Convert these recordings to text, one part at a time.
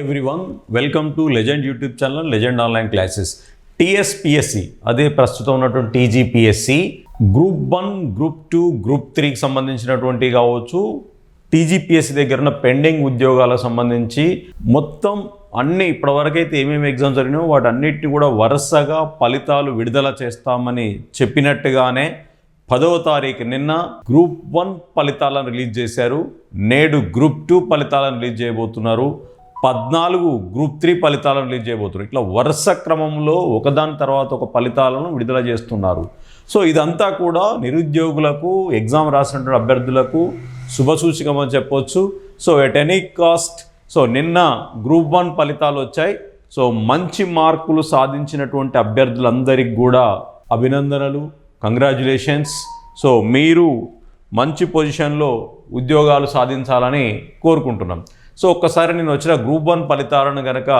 Everyone welcome to legend YouTube channel legend online classes TSPSC అదే ప్రస్తుతం ఉన్నటువంటి TGPSC group one group two group త్రీకి సంబంధించినటువంటి కావచ్చు. టీజీపీఎస్సి దగ్గర ఉన్న పెండింగ్ ఉద్యోగాలకు సంబంధించి మొత్తం అన్ని ఇప్పటివరకైతే ఏమేమి ఎగ్జామ్స్ జరిగినాయో వాటన్నిటిని కూడా వరుసగా ఫలితాలు విడుదల చేస్తామని చెప్పినట్టుగానే పదవ తారీఖు నిన్న గ్రూప్ వన్ ఫలితాలను రిలీజ్ చేశారు. నేడు గ్రూప్ టూ ఫలితాలను రిలీజ్ చేయబోతున్నారు. పద్నాలుగు గ్రూప్ త్రీ ఫలితాలను రిలీజ్ చేయబోతున్నారు. ఇట్లా వరుస క్రమంలో ఒకదాని తర్వాత ఒక ఫలితాలను విడుదల చేస్తున్నారు. సో ఇదంతా కూడా నిరుద్యోగులకు ఎగ్జామ్ రాసినటువంటి అభ్యర్థులకు శుభసూచకమని చెప్పొచ్చు. So at any cost so నిన్న గ్రూప్ వన్ ఫలితాలు వచ్చాయి. సో మంచి మార్కులు సాధించినటువంటి అభ్యర్థులందరికీ కూడా అభినందనలు కంగ్రాచులేషన్స్. సో మీరు మంచి పొజిషన్లో ఉద్యోగాలు సాధించాలని కోరుకుంటున్నాం. సో ఒక్కసారి నేను వచ్చిన గ్రూప్ వన్ ఫలితాలను కనుక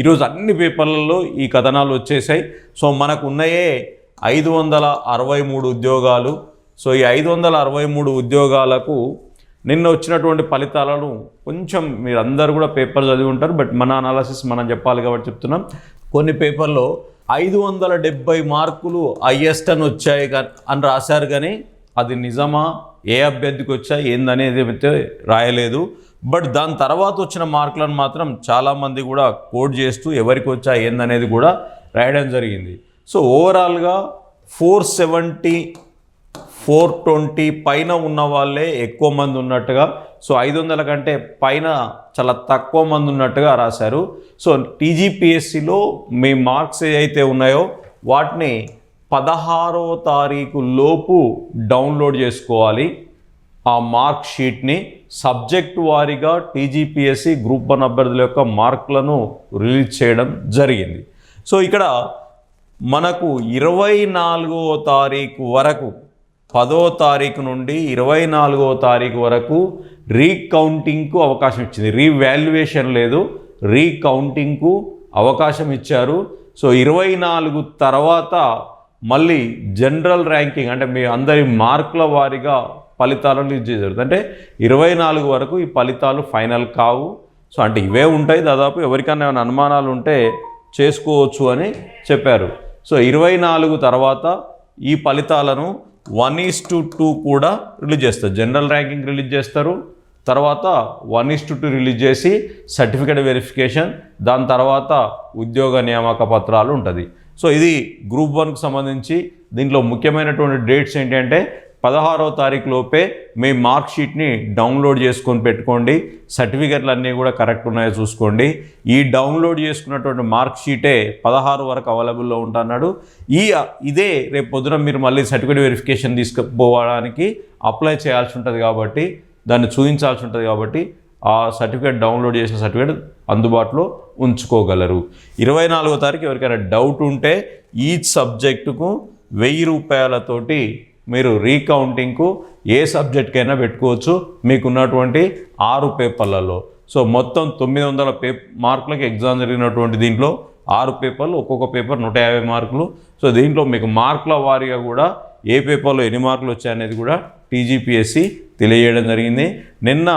ఈరోజు అన్ని పేపర్లలో ఈ కథనాలు వచ్చేసాయి. సో మనకు ఉన్నాయే ఐదు వందల అరవై మూడు ఉద్యోగాలు. సో ఈ ఐదు వందల అరవై మూడు ఉద్యోగాలకు నిన్న వచ్చినటువంటి ఫలితాలను కొంచెం మీరు అందరు కూడా పేపర్ చదివి ఉంటారు. బట్ మన అనాలసిస్ మనం చెప్పాలి కాబట్టి చెప్తున్నాం. కొన్ని పేపర్లో ఐదు వందల డెబ్బై మార్కులు హయ్యెస్ట్ అని వచ్చాయి అని రాశారు కానీ అది నిజమా? ఏ అభ్యర్థికి వచ్చాయి? ఏందనేది అయితే రాయలేదు. బట్ దాని తర్వాత వచ్చిన మార్కులను మాత్రం చాలామంది కూడా కోడ్ చేస్తూ ఎవరికి వచ్చా ఏందనేది కూడా రాయడం జరిగింది. సో ఓవరాల్గా ఫోర్ సెవెంటీ ఫోర్ ట్వంటీ పైన ఉన్న వాళ్ళే ఎక్కువ మంది ఉన్నట్టుగా సో ఐదు వందల కంటే పైన చాలా తక్కువ మంది ఉన్నట్టుగా రాశారు. సో టీజీపీఎస్సిలో మీ మార్క్స్ ఏవైతే ఉన్నాయో వాటిని పదహారో తారీఖు లోపు డౌన్లోడ్ చేసుకోవాలి. ఆ మార్క్ షీట్ని సబ్జెక్ట్ వారీగా టీజీపీఎస్సి గ్రూప్ వన్ అభ్యర్థుల యొక్క మార్కులను రిలీజ్ చేయడం జరిగింది. సో ఇక్కడ మనకు ఇరవై నాలుగో తారీఖు వరకు పదో తారీఖు నుండి ఇరవై నాలుగో తారీఖు వరకు రీకౌంటింగ్కు అవకాశం ఇచ్చింది. రీవాల్యుయేషన్ లేదు రీకౌంటింగ్కు అవకాశం ఇచ్చారు. సో ఇరవై నాలుగు తర్వాత మళ్ళీ జనరల్ ర్యాంకింగ్ అంటే మీ అందరి మార్కుల వారీగా ఫలితాలను రిలీజ్ చేశారు అంటే ఇరవై నాలుగు వరకు ఈ ఫలితాలు ఫైనల్ కావు. సో అంటే ఇవే ఉంటాయి దాదాపు. ఎవరికైనా ఏమైనా అనుమానాలు ఉంటే చేసుకోవచ్చు అని చెప్పారు. సో ఇరవై నాలుగు తర్వాత ఈ ఫలితాలను వన్ ఈస్ టు టూ కూడా రిలీజ్ చేస్తారు. జనరల్ ర్యాంకింగ్ రిలీజ్ చేస్తారు. తర్వాత one is to two release చేసి సర్టిఫికేట్ వెరిఫికేషన్ దాని తర్వాత ఉద్యోగ నియామక పత్రాలు ఉంటుంది. సో ఇది గ్రూప్ వన్కి సంబంధించి దీంట్లో ముఖ్యమైనటువంటి డేట్స్ ఏంటంటే పదహారవ తారీఖు లోపే మీ మార్క్ షీట్ని డౌన్లోడ్ చేసుకొని పెట్టుకోండి. సర్టిఫికెట్లు అన్నీ కూడా కరెక్ట్ ఉన్నాయో చూసుకోండి. ఈ డౌన్లోడ్ చేసుకున్నటువంటి మార్క్ షీటే పదహారు వరకు అవైలబుల్లో ఉంటున్నాడు. ఈ ఇదే రేపు పొద్దున మీరు మళ్ళీ సర్టిఫికేట్ వెరిఫికేషన్ తీసుకుపోవడానికి అప్లై చేయాల్సి ఉంటుంది కాబట్టి దాన్ని చూపించాల్సి ఉంటుంది కాబట్టి ఆ సర్టిఫికేట్ డౌన్లోడ్ చేసిన సర్టిఫికేట్ అందుబాటులో ఉంచుకోగలరు. ఇరవై నాలుగో తారీఖు ఎవరికైనా డౌట్ ఉంటే ఈచ్ సబ్జెక్టుకు వెయ్యి రూపాయలతోటి మీరు రీకౌంటింగ్కు ఏ సబ్జెక్ట్కైనా పెట్టుకోవచ్చు. మీకున్నటువంటి ఆరు పేపర్లలో. సో మొత్తం తొమ్మిది వందల పే మార్కులకి ఎగ్జామ్ జరిగినటువంటి దీంట్లో ఆరు పేపర్లు ఒక్కొక్క పేపర్ నూట యాభై మార్కులు. సో దీంట్లో మీకు మార్కుల వారీగా కూడా ఏ పేపర్లో ఎన్ని మార్కులు వచ్చాయనేది కూడా టీజీపీఎస్సి తెలియజేయడం జరిగింది. నిన్న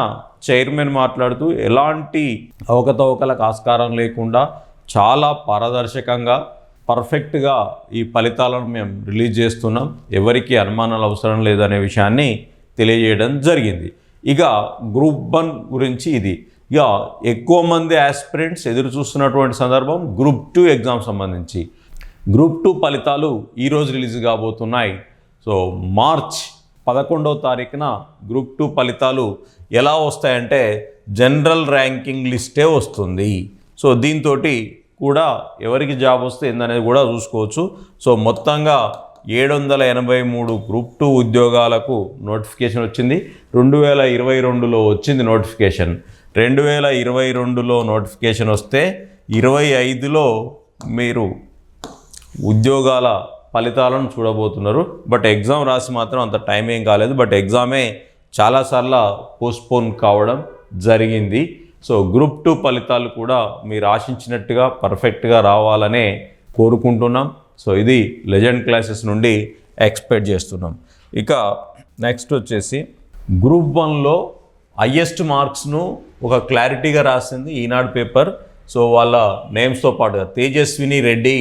చైర్మన్ మాట్లాడుతూ ఎలాంటి అవకతవకలకు ఆస్కారం లేకుండా చాలా పారదర్శకంగా పర్ఫెక్ట్గా ఈ ఫలితాలను మేము రిలీజ్ చేస్తున్నాం. ఎవరికి అనుమానాలు అవసరం లేదనే విషయాన్ని తెలియజేయడం జరిగింది. ఇక గ్రూప్ వన్ గురించి ఇది. ఇక ఎక్కువ మంది ఆస్పిరెంట్స్ ఎదురు చూస్తున్నటువంటి సందర్భం గ్రూప్ టూ ఎగ్జామ్ సంబంధించి. గ్రూప్ టూ ఫలితాలు ఈరోజు రిలీజ్ కాబోతున్నాయి. సో మార్చ్ పదకొండవ తారీఖున గ్రూప్ టూ ఫలితాలు ఎలా వస్తాయంటే జనరల్ ర్యాంకింగ్ లిస్టే వస్తుంది. సో దీంతో కూడా ఎవరికి జాబ్ వస్తే ఏందనేది కూడా చూసుకోవచ్చు. సో మొత్తంగా ఏడు వందల ఎనభై మూడు గ్రూప్ టూ ఉద్యోగాలకు నోటిఫికేషన్ వచ్చింది. రెండు వేల ఇరవై రెండులో వచ్చింది నోటిఫికేషన్. రెండు వేల ఇరవై రెండులో నోటిఫికేషన్ వస్తే ఇరవై ఐదులో మీరు ఉద్యోగాల ఫలితాలను చూడబోతున్నారు. బట్ ఎగ్జామ్ రాసి మాత్రం అంత టైం ఏం కాలేదు. బట్ ఎగ్జామే చాలాసార్లు పోస్ట్పోన్ కావడం జరిగింది. సో గ్రూప్ టూ ఫలితాలు కూడా మీరు ఆశించినట్టుగా పర్ఫెక్ట్గా రావాలనే కోరుకుంటున్నాం. సో ఇది లెజెండ్ క్లాసెస్ నుండి ఎక్స్పెక్ట్ చేస్తున్నాం. ఇక నెక్స్ట్ వచ్చేసి గ్రూప్ వన్లో హయ్యెస్ట్ మార్క్స్ను ఒక క్లారిటీగా రాసింది ఈనాడు పేపర్. సో వాళ్ళ నేమ్స్తో పాటుగా తేజస్విని రెడ్డి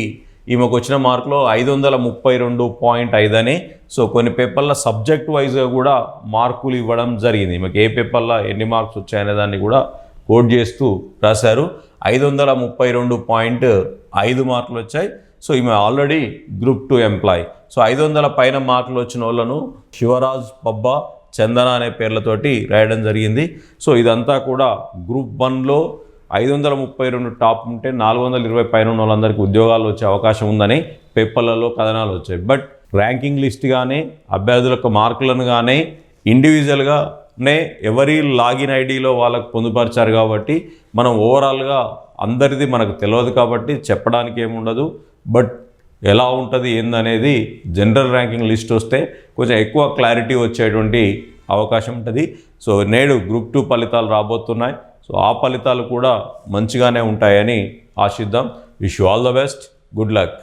ఈమెకు వచ్చిన మార్కులో ఐదు వందల ముప్పై రెండు పాయింట్ ఐదు అని. సో కొన్ని పేపర్ల సబ్జెక్ట్ వైజ్గా కూడా మార్కులు ఇవ్వడం జరిగింది. ఈమెకు ఏ పేపర్లో ఎన్ని మార్క్స్ వచ్చాయనే దాన్ని కూడా కోడ్ చేస్తూ రాశారు. ఐదు వందల ముప్పై రెండు పాయింట్ ఐదు మార్కులు వచ్చాయి. సో ఈమె already group two employee. So ఐదు వందల పైన మార్కులు వచ్చిన వాళ్ళను శివరాజ్ పబ్బా చందన అనే పేర్లతోటి రాయడం జరిగింది. సో ఇదంతా కూడా గ్రూప్ వన్లో ఐదు వందల ముప్పై రెండు టాప్ ఉంటే నాలుగు వందల ఇరవై పైన ఉన్న వాళ్ళందరికీ ఉద్యోగాలు వచ్చే అవకాశం ఉందని పేపర్లలో కథనాలు వచ్చాయి. బట్ ర్యాంకింగ్ లిస్ట్ కానీ అభ్యర్థుల యొక్క మార్కులను కానీ ఇండివిజువల్గా నే ఎవరి లాగిన్ ఐడిలో వాళ్ళకు పొందుపరిచారు కాబట్టి మనం ఓవరాల్గా అందరిది మనకు తెలియదు కాబట్టి చెప్పడానికి ఏముండదు. బట్ ఎలా ఉంటుంది ఏందనేది జనరల్ ర్యాంకింగ్ లిస్ట్ వస్తే కొంచెం ఎక్కువ క్లారిటీ వచ్చేటువంటి అవకాశం ఉంటుంది. సో నేడు గ్రూప్ టూ ఫలితాలు రాబోతున్నాయి. సో ఆ ఫలితాలు కూడా మంచిగానే ఉంటాయని ఆశిద్దాం. Wish you all the best. Good luck.